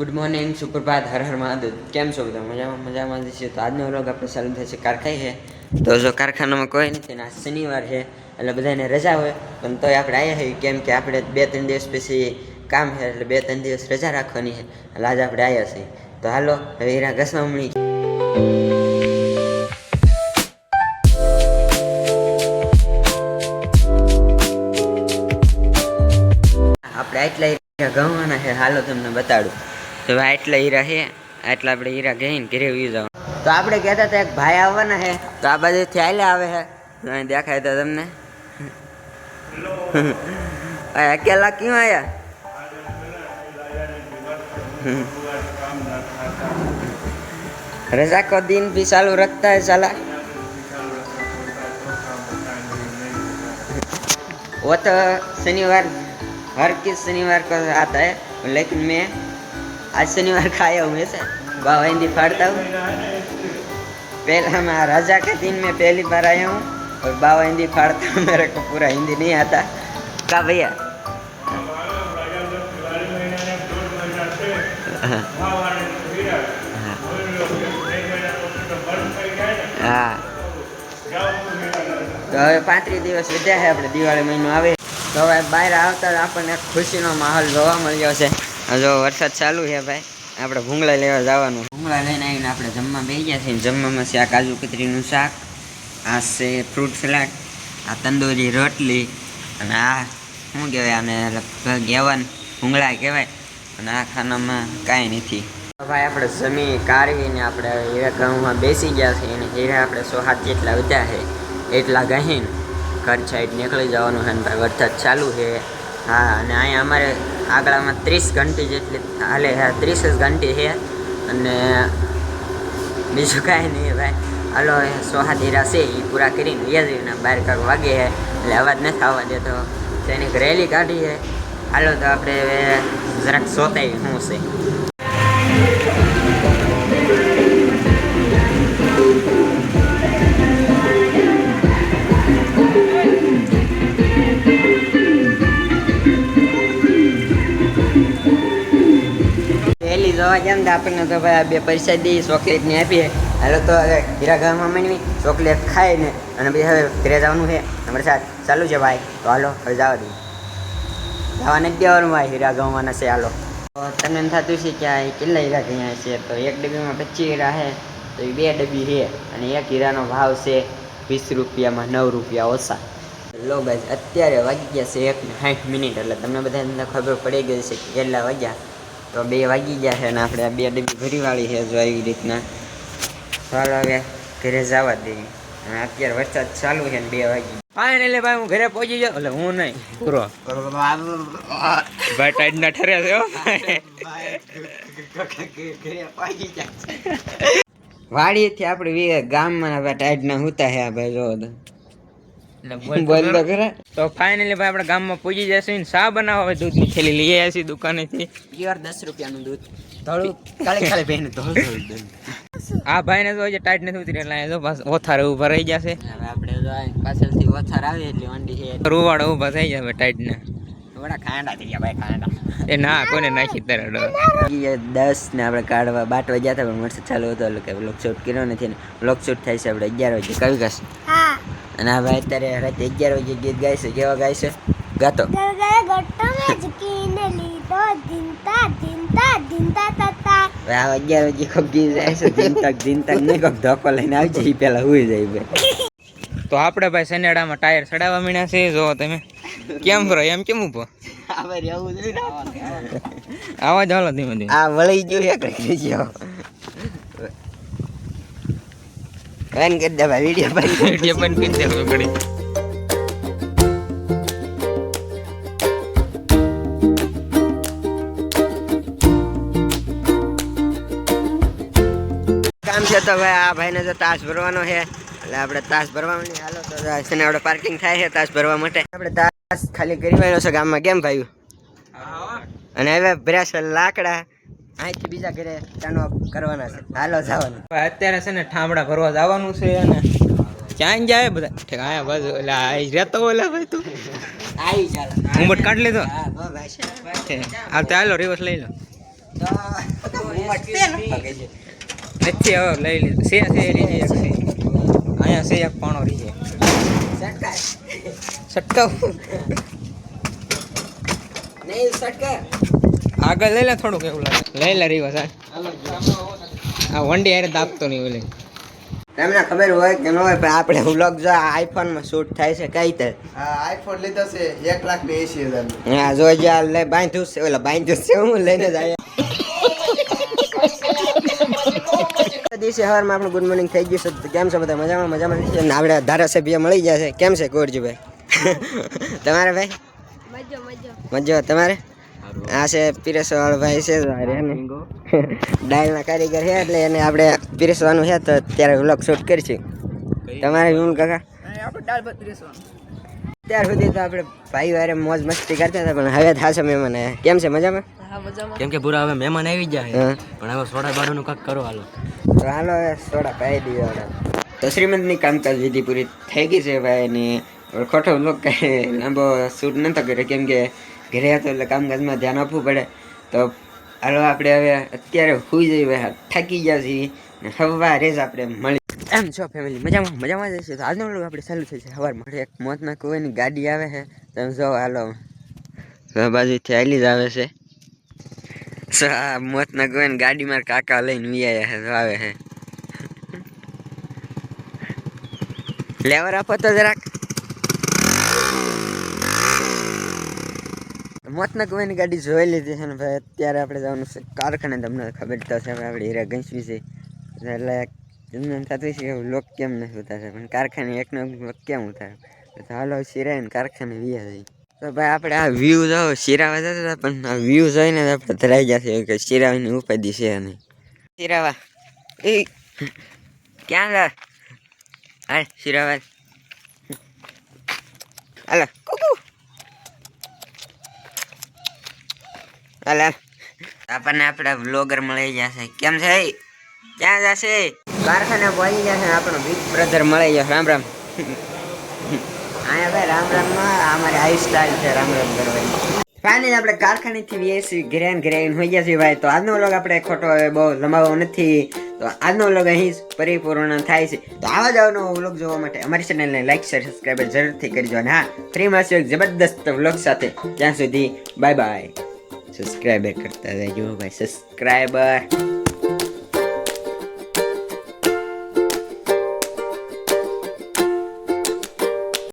Good morning સુપ્રભાત હર હર મહાદેવ. કેમ છો બધા? મજામાં મજામાં જ છે તો આજનો વ્લોગ આપણે ચાલુ થશે કારખાઈ છે. તો જો કારખાનામાં કોઈ નથી આજ શનિવાર છે, એટલે બધાને રજા હોય. પણ તોય આપણે આવ્યા છીએ કેમ કે આપણે બે ત્રણ દિવસ પછી કામ છે, એટલે બે ત્રણ દિવસ રજા રાખવાની છે. એટલે આજે આપણે આવ્યા છીએ. તો હાલો, હવે હીરા મળી આપણે આટલા ગવાના છે, હાલો તમને બતાડું. તો આટલા હીરા છે આટલા આપણે હીરા ગઈને ઘરે વી જવા તો આપણે કહેતા હતા એક ભાઈ આવવાના છે તો આ બાજુથી આલે આવે છે અહીં દેખાય તો તમને અકેલા ક્યું આયા रजा को दिन भी चालू रखता है साला वो तो शनिवार हर किस शनिवार को आता है लेकिन मैं आज शनिवार का आया हूँ ऐसे बाबा हिंदी पढ़ता हूँ पहला मैं राजा के दिन में पहली बार आया हूँ और बाबा हिंदी पढ़ता हूँ मेरे को पूरा हिंदी नहीं आता का भैया હા તો હવે પાંત્રીસ દિવસ વધ્યા છે આપણે દિવાળી મહિનો આવે તો હવે બહાર આવતા જ આપણને એક ખુશીનો માહોલ જોવા મળ્યો છે જો વરસાદ ચાલુ છે ભાઈ. આપણે ભૂંગળા લેવા જવાનું. ભૂંગળા લઈને આવીને આપણે જમવા બે ગયા છીએ. જમવામાં છે આ કાજુ કતરીનું શાક, આ છે ફ્રૂટ સલાડ, આ તંદૂરી રોટલી અને આ શું કહેવાય આને, લગભગ ગેવન ભૂંગળા કહેવાય. અને આ ખાનામાં કાંઈ નથી. ભાઈ આપણે જમી કાઢવીને આપણે હીરા ઘઉંમાં બેસી ગયા છીએ અને હીરા આપણે સો હાથ જેટલા વધ્યા છે, એટલા ગહીને ઘર સાઈડ નીકળી જવાનું છે ને ભાઈ વરસાદ ચાલુ છે. હા, અને અહીંયા અમારે આગળમાં ત્રીસ ઘંટી જેટલી હાલે, હા, ત્રીસ જ ઘંટી છે. અને બીજું કાંઈ નહીં ભાઈ. હાલો, એ સો હાથ હીરા છે એ પૂરા કરીને વ્યાજીને બાર કાંક વાગે છે. એટલે અવાજ નથી આવવા દેતો. તેની રેલી કાઢી છે. હાલો, તો આપણે જરાક સોતાઈ શું છે. જોવા ગયા ને તો આપણને તો ભાઈ આ બે પૈસા દઈ ચોકલેટની આપીએ. હાલો તો હવે હીરા ઘરમાં માંડવી ચોકલેટ ખાઈને અને પછી હવે ઘરે જવાનું છે. અમારે સાથ ચાલુ છે ભાઈ. તો હાલો, હવે જવા દઈએ. જવા નથી દેવાનું ભાઈ હીરા ઘઉંવાના છે, હાલો. તો તમને એમ થતું છે કે આ કેટલા હીરા ગયા છે? તો એક ડબ્બીમાં પચીસ હીરા છે, તો એ બે ડબ્બી છે. અને એક હીરાનો ભાવ છે વીસ રૂપિયામાં નવ રૂપિયા ઓછા. લો ગાઈઝ અત્યારે વાગી ગયા છે એક ને સાઠ મિનિટ, એટલે તમને બધાને ખબર પડી ગઈ છે કે કેટલા વાગ્યા. તો બે વાગી ગયા છે અને આપણે આ બે ડબ્બી ભરી વાળી છે જો આવી રીતના. ચાલો હવે ઘરે જવા અને અત્યારે વરસાદ ચાલુ છે ને બે વાગી ફાઇનલી ભાઈ, હું ઘરે પહોંચી ગયો એટલે હું નહીં. પૂરો. ભાઈ ટાઈટ ના ઠરે છે વાડીથી આપણે વી ગામમાં ભાઈ ટાઈટ ના હુતા છે ભાઈ, જો બંધ તો તો ફાઇનલી ભાઈ આપણે ગામમાં પૂજી જશું ને શા બનાવો હવે દૂધની થેલી? લઈ આવ્યા છીએ દુકાનેથી. પ્યોર દસ રૂપિયાનું દૂધ. થોડું બેન થોડું દૂધ. આ ભાઈને તો હજી ટાઈટ નથી ઉતરી એટલે જો પાછા ઓથારે ઊભા રહી જશે. હવે આપણે જો આ પાછળથી વથાર આવે એટલે વંડી છે. રૂવાડા ઊભા થઈ જશે ટાઈટ ને. થોડા ખાંડા થઈ ગયા ભાઈ ખાંડા. એ ના કોને નાખી તારે એ દસ ને આપણે કાઢવા બાટવા ગયા હતા પણ વરસાદ ચાલુ હતો એટલે કે બ્લોક શૂટ કર્યો નથી ને. બ્લોક શૂટ થાય છે આપણે અગિયાર વાગે. કયું ગાશે અને ભાઈ અત્યારે રાતે અગિયાર વાગે ગીત ગાય છે. કેવા ગાય ગાતો. હવે આ અગિયાર વાગે કોક ગીત જાય છે. ધીન તક નહીં કોક ધોકો લઈને આવજે. એ પહેલા હુઈ જાય ભાઈ. તો આપણે ભાઈ સનેડામાં ટાયર ચડાવવા મીણ્યા છે જો તમે. કેમ રહો એમ કેમ ઊભો? આવા જ હાલો ધીમે ધીમે. આ વળી ગયું એક રહી ગયો કઈ કરી દે ભાઈ વીડિયો બંધ જે બંધ કરી દે ઘડી કામ છે તો ભાઈ આ ભાઈને તો તાસ ભરવાનો છે. એટલે આપણે તાસ ભરવા માટે હાલો તો છે આપણે પાર્કિંગ થાય છે તાસ ભરવા માટે. આપણે તાસ ખાલી કરી વાળો છે ગામમાં. કેમ ભાઈ? અને હવે ભર્યા છે લાકડા. અહીંથી બીજા ઘરે ચાનો કરવાના છે. હાલો જવાનું. અત્યારે છે ને ઠામડા ભરવા જવાનું છે અને ક્યાં જાય બધા? ઠીક આયા બસ એટલે આઈ રહેતો ઓલા ભાઈ તું. આવી ચાલ. ઘૂંઘટ કાઢ લીધો? હા, હાલો રિવર્સ લઈ લો. નથી હવે લઈ લીધું. છે છે રીજે એક છે. અહીંયા છે એક પાણો રીજે સટકાવ નહીં સટકા આગળ લઈ લે થોડુંક એવું લાગે. લઈ લે રીવા સાહેબ આ વંડી હારે દાબતો નહીં ઓલે. તમને ખબર હોય કે ન હોય પણ આપણે વ્લોગ જો આઈફોનમાં શૂટ થાય છે કઈ રીતે? આઈફોન લીધો છે એક લાખ ને એસી હજાર હા જો જ્યાં લે બાંધ્યું છે ઓલા બાંધ્યું છે હું લઈને જાય દિવસે સવારમાં આપણું ગુડ મોર્નિંગ થઈ ગયું છે તો કેમ છે બધા? મજામાં? મજામાં છે? ને આપણે ધારાસભ્ય મળી ગયા છે. કેમ છે ગોરજીભાઈ? તમારે ભાઈ? મજો મજો. મજો તમારે? આ છે પીરસવાળો ભાઈ છે ડાયલના કારીગર છે એટલે એને આપણે પીરસવાનું છે તો ત્યારે વ્લોગ શૂટ કરીશું. તમારે વિમલ કાકા? અત્યાર સુધી તો આપણે ભાઈ વારે મોજ મસ્તી કરતા હતા પણ હવે થશે મહેમાન કેમ છે મજામાં? કેમ કે પૂરા હવે મહેમાન આવી જાય હા. પણ હવે સોડા બાડાનું કાંક કરો હાલો. તો હાલો હવે સોડા પાઈ દીધો તો શ્રીમંતની કામકાજ વિધિ પૂરી થઈ ગઈ છે ભાઈ ને ખોટો વ્લોગ કાંઈ લાંબો શૂટ નતો કર્યો. કેમ કે ઘરે હતો એટલે કામકાજમાં ધ્યાન આપવું પડે. તો હાલો આપણે હવે અત્યારે સુઈ જઈએ થાકી ગયા છીએ ને સવારે આપણે મળી એમ છો ફેમિલી મજામાં? મજામાં જ તો આજનો વ્લોગ આપણે ચાલુ થઈ છે મળે એક મોતના કોઈની ગાડી આવે છે. તમે જો હાલો બાજુથી હાલી જ આવે છે. આ મોતના ગાડી ગાડીમાં કાકા લઈને વિયા આવે છે. લેવર આપો તો જરાક. મોતના કુવાની ગાડી જોઈ લીધી છે ને ભાઈ, અત્યારે આપણે જવાનું છે કારખાને. તમને ખબર તો આપણે હીરા ગંજ છે. એટલે તમને થતું છે કે લોક કેમ નથી ઉતારશે પણ કારખાને એકનો લોક કેમ ઉતારે? તો હાલો સિરાઈને કારખાને વિયા જઈ તો ભાઈ, આપણે આ વ્યૂ જો શિરાવા જતા હતા, પણ આ વ્યૂ જોઈને આપણે ધરાઈ જશે કે શિરાવાની ઉપાધિ છે નહીં. શિરાવા, એ, ક્યાં જા? હા શિરાવા. હાલો કુકુ હાલ આપણને આપણા વ્લોગર મળી જશે. કેમ છે? ક્યાં જશે? કારખાને પહોંચી જશે આપણો બિગ બ્રધર મળી જશે. રામ રામ. અહીંયા ભાઈ રામ રામમાં અમારી હાઈ સ્ટાઇલ છે. રામ રામ કરવાની. ફાઇનલી આપણે કારખાનેથી વીએસી ગ્રેન ગ્રેન હોઈ ગયા છીએ ભાઈ. તો આજનો વ્લોગ આપણે ખોટો બહુ લંબાવો નથી. તો આજનો વ્લોગ અહીં પરિપૂર્ણ થાય છે. તો આવા જ આવનો વ્લોગ જોવા માટે અમારી ચેનલને લાઈક શેર સબસ્ક્રાઈબ જરૂરથી કરજો. અને હા ફ્રીમાં એક જબરદસ્ત વ્લોગ સાથે. ત્યાં સુધી બાય બાય સબસ્ક્રાઈબર કરતા રહેજો ભાઈ. સબસ્ક્રાઈબર